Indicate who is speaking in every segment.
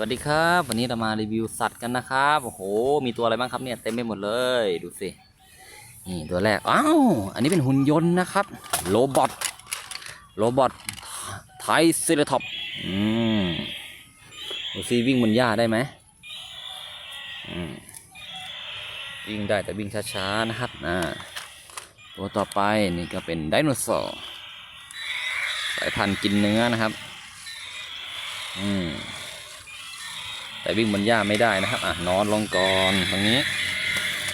Speaker 1: วัสดีครับ วันนี้เรามารีวิวสัตว์กันนะครับโอ้โห มีตัวอะไรบ้างครับเนี่ยเต็มไปหมดเลยดูสินี่ตัวแรกอ้าวอันนี้เป็นหุ่นยนต์นะครับโรบอทโรบอทไทเซเลท็อปอืมดูสิวิ่งบนหญ้าได้ไหมอืมวิ่งได้แต่วิ่งช้าๆนะครับอ่าตัวต่อไปนี่ก็เป็นไดโนเสาร์สายพันธุ์กินเนื้อนะครับ อืม แต่วิ่งบนหญ้าไม่ได้นะครับอะนอนลงก่อนตรงนี้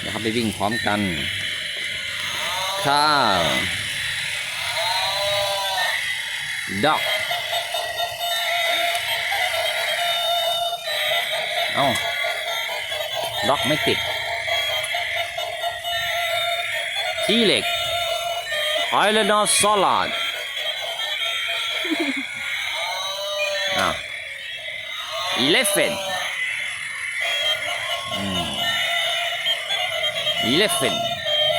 Speaker 1: นะครับไปวิ่งพร้อมกัน ข้าวดอกเอ้าดอกไม่ติดขี้เหล็กไอเลนอสซอลัดอะ elephant Hmm. Elephant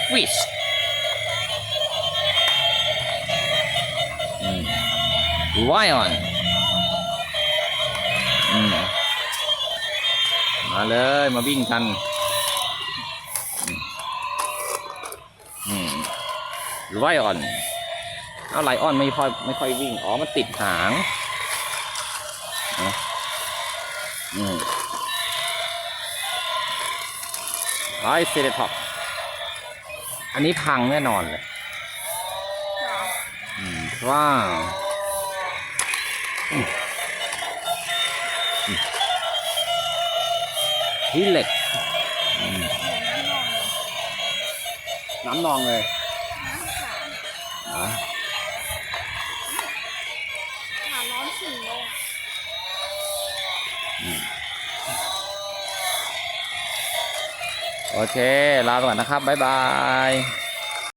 Speaker 1: fish Hmm. lion อืมมาเลยมาวิ่งกันอืม lion เอาไลออนไม่ค่อยไม่ค่อยวิ่ง อ๋อ มันติดหางนะอืม ไอเซเลท็อปอันนี้พังแน่นอนเลยว้าวอืมอืมฮิเล็กน้ำนองเลยอะ
Speaker 2: หาร้อนสิ่งเลยอะ
Speaker 1: โอเค ลาไปก่อนนะครับ บ๊ายบาย